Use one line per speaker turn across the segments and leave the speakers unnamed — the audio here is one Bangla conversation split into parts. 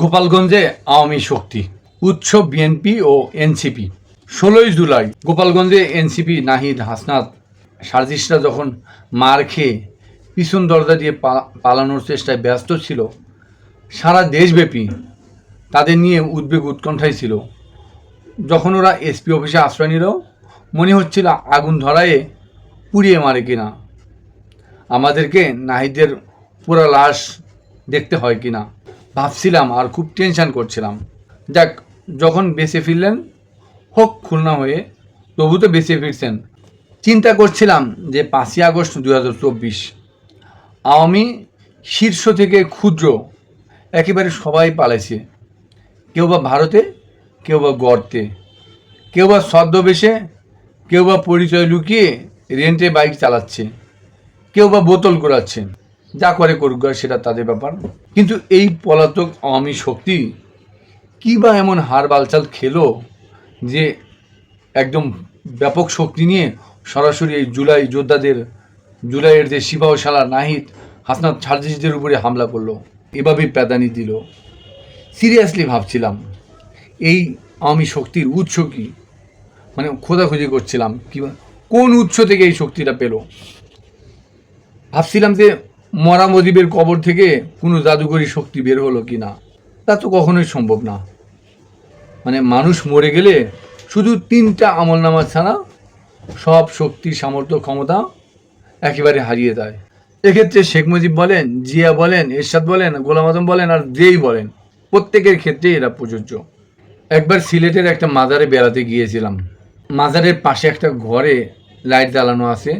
গোপালগঞ্জে আওয়ামী শক্তি, উৎসব বিএনপি ও এনসিপি। ষোলোই জুলাই গোপালগঞ্জে এনসিপি নাহিদ হাসনাত সার্জিসরা যখন মার খেয়ে পিছন দরজা দিয়ে পালানোর চেষ্টায় ব্যস্ত ছিল, সারা দেশব্যাপী তাদের নিয়ে উদ্বেগ উৎকণ্ঠায় ছিল। যখন ওরা এসপি অফিসে আশ্রয় নিল, মনে হচ্ছিল আগুন ধরায়ে পুড়িয়ে মারে কিনা। আমাদেরকে নাহিদের পুরা লাশ দেখতে হয় কিনা। ভাবছিলাম আর খুব টেনশান করছিলাম। যাক, যখন বেঁচে ফিরলেন, হোক খুলনা হয়ে, তবু তো বেঁচে ফিরছেন। চিন্তা করছিলাম যে পাঁচই আগস্ট দু হাজার চব্বিশ, আওয়ামী শীর্ষ থেকে ক্ষুদ্র, একেবারে সবাই পালাইছে। কেউ বা ভারতে, কেউ বা গর্তে, কেউ বা ছদ্মবেশে, কেউ বা পরিচয় লুকিয়ে রেন্টে বাইক চালাচ্ছে, কেউ বা বোতল ঘোরাচ্ছে যা করে করুক সেটা তাদের ব্যাপার। কিন্তু এই পলাতক আওয়ামী শক্তি কী বা এমন হার বালচাল খেলো যে একদম ব্যাপক শক্তি নিয়ে সরাসরি এই জুলাই যোদ্ধাদের, জুলাইয়ের যে শিবাহশালা নাহিদ, হাসনাত ছার্জিসদের উপরে হামলা করল, এভাবেই প্যাদানি দিল। সিরিয়াসলি ভাবছিলাম, এই আওয়ামী শক্তির উৎস কী? মানে খোঁজাখুঁজি করছিলাম, কি কোন উৎস থেকে এই শক্তিটা পেল? ভাবছিলাম যে মরা মদিবের কবর থেকে কোনো জাদুকরী শক্তি বের হলো কি না, তা তো কখনোই সম্ভব না। মানে মানুষ মরে গেলে শুধু তিনটা আমল নামাজ ছাড়া সব শক্তি সামর্থ্য, ক্ষমতা একেবারে হারিয়ে দেয় এক্ষেত্রে শেখ মুজিব বলেন, জিয়া বলেন, এরশাদ বলেন, গোলাম আজম বলেন আর যেই বলেন, প্রত্যেকের ক্ষেত্রে এরা প্রযোজ্য। একবার সিলেটের একটা মাজারে বেড়াতে গিয়েছিলাম। মাজারের পাশে একটা ঘরে লাইট জ্বালানো আছে,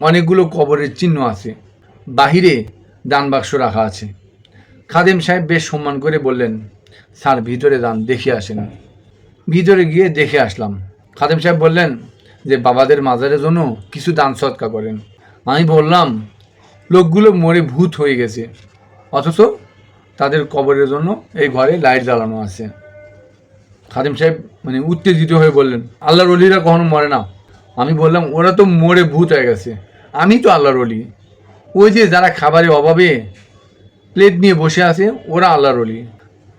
অনেকগুলো কবরের চিহ্ন আছে। বাহিরে দান বাক্স রাখা আছে। খাদেম সাহেব বেশ সম্মান করে বললেন, স্যার, ভিতরে দান দেখে আসেন। ভিতরে গিয়ে দেখে আসলাম। খাদেম সাহেব বললেন যে, বাবাদের মাজারের জন্য কিছু দান সৎকা করেন। আমি বললাম, লোকগুলো মরে ভূত হয়ে গেছে, অথচ তাদের কবরের জন্য এই ঘরে লাইট জ্বালানো আছে। খাদিম সাহেব মানে উত্তেজিত হয়ে বললেন, আল্লাহর অলিরা কখনো মরে না। আমি বললাম, ওরা তো মরে ভূত হয়ে গেছে। আমি তো আল্লাহর অলি। ওই যে যারা খাবারের অভাবে প্লেট নিয়ে বসে আছে, ওরা আল্লাহর অলি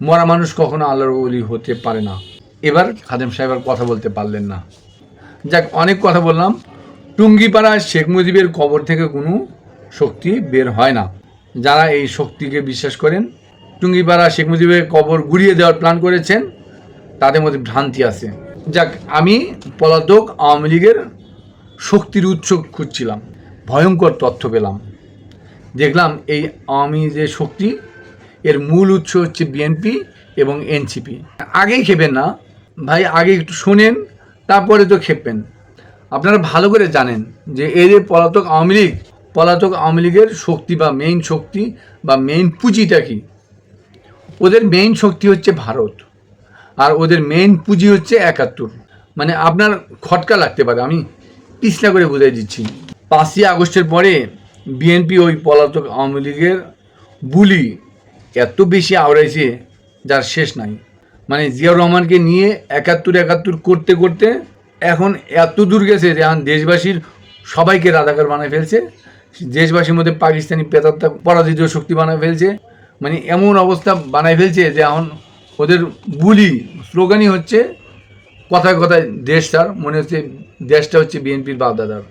মরা মানুষ কখনো আল্লাহর অলি হতে পারে না। এবার খাদেম সাহেব আর কথা বলতে পারলেন না। যাক, অনেক কথা বললাম। টুঙ্গিপাড়া শেখ মুজিবের কবর থেকে কোনো শক্তি বের হয় না। যারা এই শক্তিকে বিশ্বাস করেন, টুঙ্গিপাড়া শেখ মুজিবের কবর গুড়িয়ে দেওয়ার প্ল্যান করেছেন, তাদের মধ্যে ভ্রান্তি আছে। যাক, আমি পলাতক আওয়ামী লীগের শক্তির উৎস খুঁজছিলাম। ভয়ঙ্কর তথ্য পেলাম। দেখলাম এই আওয়ামী যে শক্তি, এর মূল উৎস হচ্ছে বিএনপি এবং এনসিপি। আগেই খেপেন না। ভাই, আগে একটু শোনেন, তারপরে তো খেপবেন। আপনারা ভালো করে জানেন যে এই যে পলাতক আওয়ামী লীগ, পলাতক আওয়ামী লীগের শক্তি বা মেইন শক্তি বা মেইন পুঁজিটা কি? ওদের মেইন শক্তি হচ্ছে ভারত, আর ওদের মেইন পুঁজি হচ্ছে একাত্তর। মানে আপনার খটকা লাগতে পারে, আমি পিছলা করে বুঝাই দিচ্ছি। পাঁচই আগস্টের পরে বিএনপি ওই পলাতক আওয়ামী লীগের বুলি এত বেশি আওড়াইছে, যার শেষ নাই। মানে জিয়াউর রহমানকে নিয়ে একাত্তর একাত্তর করতে করতে এখন এত দূর গেছে যে এখন দেশবাসীর সবাইকে রাজাকার বানায় ফেলছে। দেশবাসীর মধ্যে পাকিস্তানি পেতাত্তা পরাজিত শক্তি বানায় ফেলছে। মানে এমন অবস্থা বানায় ফেলছে যে এখন ওদের বুলি স্লোগানই হচ্ছে, কথায় কথায় দেশ তার, মনে হচ্ছে দেশটা হচ্ছে বিএনপির বাপদাদার।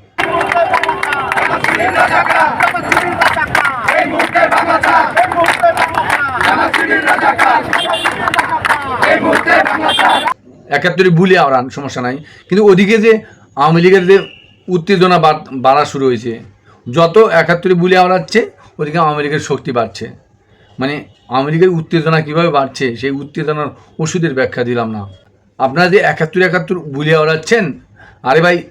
একাত্তরে ভুলে আওড়ান সমস্যা নাই। কিন্তু ওদিকে যে আওয়ামী লীগের যে উত্তেজনা বাড়- শুরু হয়েছে, যত একাত্তরে বুলি আওড়াচ্ছে ওদিকে আওয়ামী লীগের শক্তি বাড়ছে। মানে আওয়ামী লীগের উত্তেজনা কীভাবে বাড়ছে, সেই উত্তেজনার ওষুধের ব্যাখ্যা দিলাম না। আপনারা যে একাত্তর একাত্তর ভুলে আওড়াচ্ছেন আরে ভাই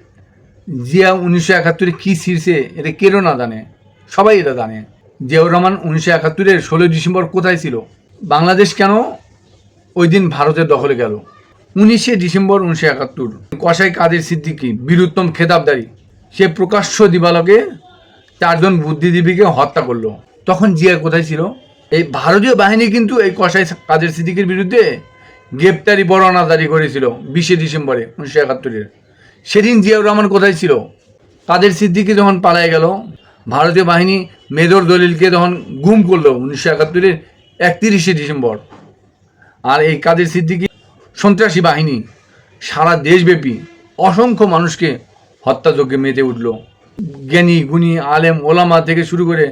জিয়া উনিশশো একাত্তরে কী ছিঁড়ছে, এটা কেউ না জানে। সবাই এটা জানে। জিয়াউর রহমান উনিশশো একাত্তরের ষোলোই ডিসেম্বর কোথায় ছিল? বাংলাদেশ কেন ওই দিন ভারতের দখলে গেল? উনিশে ডিসেম্বর উনিশশো একাত্তর। কসাই কাদের সিদ্দিকি, বীরুত্তম খেতাবদারি। সে প্রকাশ্য দিবালকে চারজন বুদ্ধিজীবীকে হত্যা করল। তখন জিয়া কোথায় ছিল? এই ভারতীয় বাহিনী কিন্তু এই কসাই কাদের সিদ্দিকির বিরুদ্ধে গ্রেপ্তারি পরোয়ানা জারি করেছিল বিশে ডিসেম্বরে উনিশশো একাত্তরের। সেদিন জিয়াউর রহমান কোথায় ছিল? কাদের সিদ্দিকি যখন পালায় গেল, ভারতীয় বাহিনী মেজর দলিলকে যখন গুম করল উনিশশো একাত্তরের একত্রিশে ডিসেম্বর। আর এই কাদের সিদ্দিকি? সন্ত্রাসী বাহিনী। সারা দেশব্যাপী অসংখ্য মানুষকে হত্যাযজ্ঞে মেতে উঠল। জ্ঞানী, গুণী, আলেম, ওলামা থেকে শুরু করে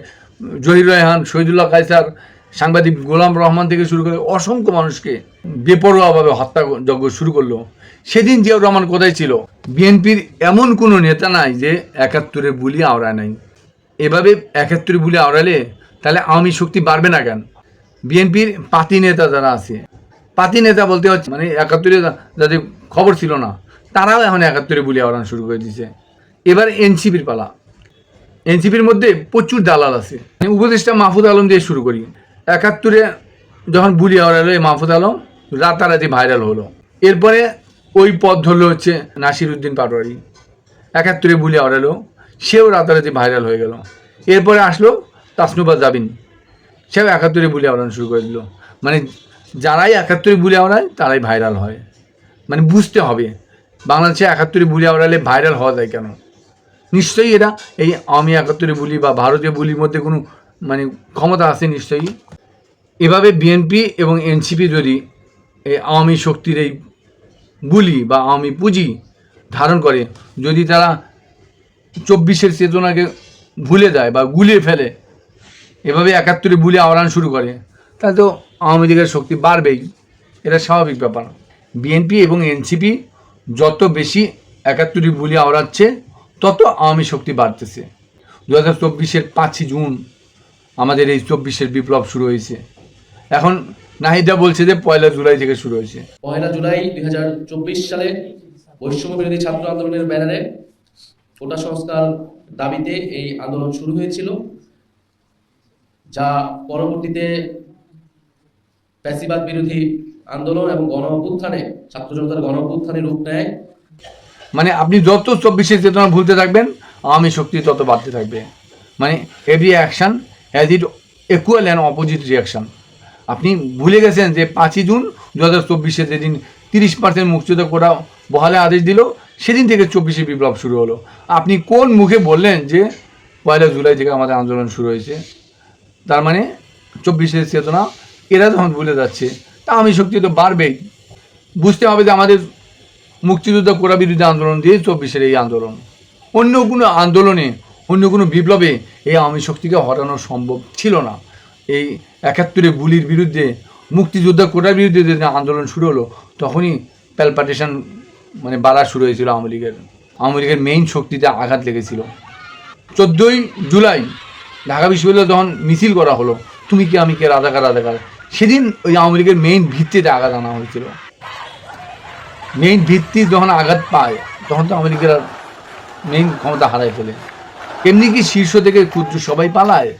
জহির রায়হান শহীদুল্লাহ কায়সার, সাংবাদিক গোলাম রহমান থেকে শুরু করে অসংখ্য মানুষকে বেপরোয়াভাবে হত্যাযজ্ঞ শুরু করল। সেদিন জিয়াউর রহমান কোথায় ছিল? বিএনপির এমন কোনো নেতা নাই যে একাত্তরে বুলি আওড়ায় নাই। এভাবে একাত্তরে বুলি আওড়ালে তাহলে আওয়ামী শক্তি বাড়বে না কেন? বিএনপির পাতি নেতা যারা আছে, পাতি নেতা বলতে হচ্ছে মানে একাত্তরে যাদের খবর ছিল না, তারাও এখন একাত্তরে বুলি আওড়ানো শুরু করে দিয়েছে। এবার এনসিপির পালা। এনসিপির মধ্যে প্রচুর দালাল আছে। উপদেষ্টা মাহফুজ আলম দিয়ে শুরু করি। একাত্তরে যখন বুলি আওড়ালো এই মাহফুজ আলম, রাতারাতি ভাইরাল হলো। এরপরে ওই পথ ধরলো হচ্ছে নাসির উদ্দিন পাটোয়ারি। একাত্তরে বুলি আওড়ালো সেও রাতারাতি ভাইরাল হয়ে গেল। এরপরে আসলো তাসনুবা জাবিন। সেও একাত্তরে বুলি আওড়ানো শুরু করে দিল। মানে যারাই একাত্তরে বুলি আওড়ায় তারাই ভাইরাল হয়। মানে বুঝতে হবে, বাংলাদেশে একাত্তরে বুলি আওড়ালে ভাইরাল হওয়া যায় কেন? নিশ্চয়ই এরা এই আমি একাত্তরে বুলি বা ভারতীয় বুলির মধ্যে কোনো মানে ক্ষমতা আছে নিশ্চয়ই। এভাবে বিএনপি এবং এনসিপি যদি এই আওয়ামী শক্তির এই বুলি বা আওয়ামী পুঁজি ধারণ করে যদি তারা চব্বিশের চেতনাকে ভুলে দেয় বা গুলিয়ে ফেলে, এভাবে একাত্তরে বুলি আওড়ান শুরু করে, তাহলে তো আওয়ামী লীগের শক্তি বাড়বেই। এটা স্বাভাবিক ব্যাপার। বিএনপি এবং এনসিপি যত বেশি একাত্তরে বুলি আওড়াচ্ছে, তত আওয়ামী শক্তি বাড়তেছে। দু হাজার চব্বিশের পাঁচই জুন আমাদের এই চব্বিশের বিপ্লব শুরু হয়েছে। এখন নাহিদা বলছে যে পয়লা জুলাই থেকে শুরু হয়েছে।
পয়লা জুলাই দু হাজার চব্বিশ সালে বৈষম্য বিরোধী ছাত্র আন্দোলনের ব্যানারে কোটা সংস্কার দাবিতে এই আন্দোলন শুরু হয়েছিল যা পরবর্তীতে ফ্যাসিবাদ বিরোধী আন্দোলন এবং গণ অভ্যুত্থানে ছাত্র জনতার গণ অভ্যুত্থানে রূপ নেয়।
মানে আপনি যত চব্বিশের চেতনা ভুলতে থাকবেন আওয়ামী শক্তি তত বাড়তে থাকবে। মানে every action as it equal and opposite reaction আপনি ভুলে গেছেন যে পাঁচই জুন দু হাজার চব্বিশে যেদিন তিরিশ পার্সেন্ট মুক্তিযোদ্ধা কোটা বহালে আদেশ দিল, সেদিন থেকে চব্বিশে বিপ্লব শুরু হলো। আপনি কোন মুখে বললেন যে পয়লা জুলাই থেকে আমাদের আন্দোলন শুরু হয়েছে? তার মানে চব্বিশের চেতনা এরা যখন ভুলে যাচ্ছে, তা আমি শক্তি তো বাড়বেই। বুঝতে হবে যে আমাদের মুক্তিযুদ্ধ কোরা বিরুদ্ধে আন্দোলন দিয়ে চব্বিশের এই আন্দোলন। অন্য কোনো আন্দোলনে, অন্য কোনো বিপ্লবে এই আওয়ামী শক্তিকে হটানো সম্ভব ছিল না। এই একাত্তরে গুলির বিরুদ্ধে, মুক্তিযোদ্ধা কোটার বিরুদ্ধে যেদিন আন্দোলন শুরু হলো, তখনই প্যালপাটেশন মানে বাড়া শুরু হয়েছিল আওয়ামী লীগের। আওয়ামী লীগের মেইন শক্তিতে আঘাত লেগেছিল। চোদ্দোই জুলাই ঢাকা বিশ্ববিদ্যালয়ে যখন মিছিল করা হলো, তুমি কি, আমি কে, রাজাকার রাজাকার, সেদিন ওই আওয়ামী লীগের মেইন ভিত্তিতে আঘাত আনা হয়েছিল। মেইন ভিত্তি যখন আঘাত পায়, তখন তো আওয়ামী লীগের মেইন ক্ষমতা হারায় ফেলে। এমনি কি শীর্ষ থেকে ক্ষুদ্র সবাই পালায়?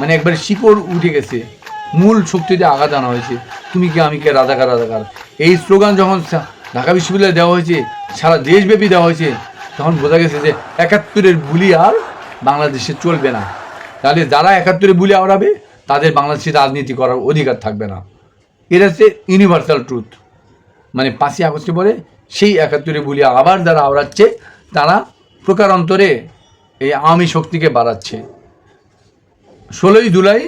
মানে একবার শিকড় উঠে গেছে। মূল শক্তিতে আঘাত আনা হয়েছে। তুমি কি, আমি কে, রাজাকার রাজাকার? এই স্লোগান যখন ঢাকা বিশ্ববিদ্যালয়ে দেওয়া হয়েছে, সারা দেশব্যাপী দেওয়া হয়েছে, তখন বোঝা গেছে যে একাত্তরের বুলি আর বাংলাদেশে চলবে না। তাহলে যারা একাত্তরে বুলি আওড়াবে, তাদের বাংলাদেশে রাজনীতি করার অধিকার থাকবে না। এটা হচ্ছে ইউনিভার্সাল ট্রুথ মানে পাঁচই আগস্টে পরে সেই একাত্তরে বলি আবার যারা আওড়াচ্ছে, তারা প্রকারান্তরে এই আওয়ামী শক্তিকে বাড়াচ্ছে। ষোলোই জুলাই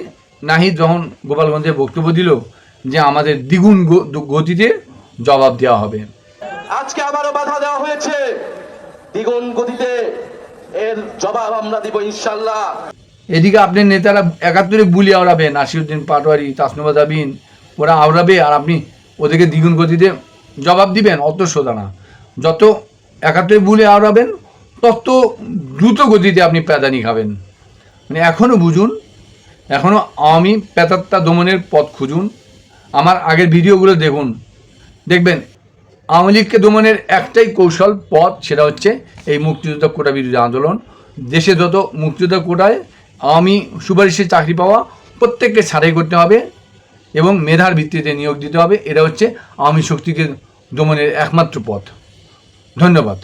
নাহিদ যখন গোপালগঞ্জে বক্তব্য দিল যে আমাদের দ্বিগুণ গতিতে জবাব দেওয়া হবে।
আজকে আবারও বাধা দেওয়া হয়েছে। দ্বিগুণ গতিতে এর জবাব আমরা দিব ইনশাল্লাহ
এদিকে আপনার নেতারা একাত্তরে বুলি আওড়াবে নাসিরুদ্দিন পাটোয়ারি তাসনুবা জাবিন ওরা আওড়াবে আর আপনি ওদেরকে দ্বিগুণ গতিতে জবাব দিবেন অত সোজা না। যত একাত্তরে বুলি আওড়াবেন তত দ্রুত গতিতে আপনি প্যাদানি খাবেন। মানে এখনও বুঝুন এখনও আওয়ামী পেতাত্তা দমনের পথ খুঁজুন। আমার আগের ভিডিওগুলো দেখুন। দেখবেন, আওয়ামী লীগকে দমনের একটাই কৌশল, পথ, সেটা হচ্ছে এই মুক্তিযোদ্ধা কোটা বিরোধী আন্দোলন। দেশে যত মুক্তিযোদ্ধা কোটায় আওয়ামী সুপারিশে চাকরি পাওয়া প্রত্যেককে ছাড়াই করতে হবে এবং মেধার ভিত্তিতে নিয়োগ দিতে হবে। এটা হচ্ছে আওয়ামী শক্তিকে দমনের একমাত্র পথ। ধন্যবাদ।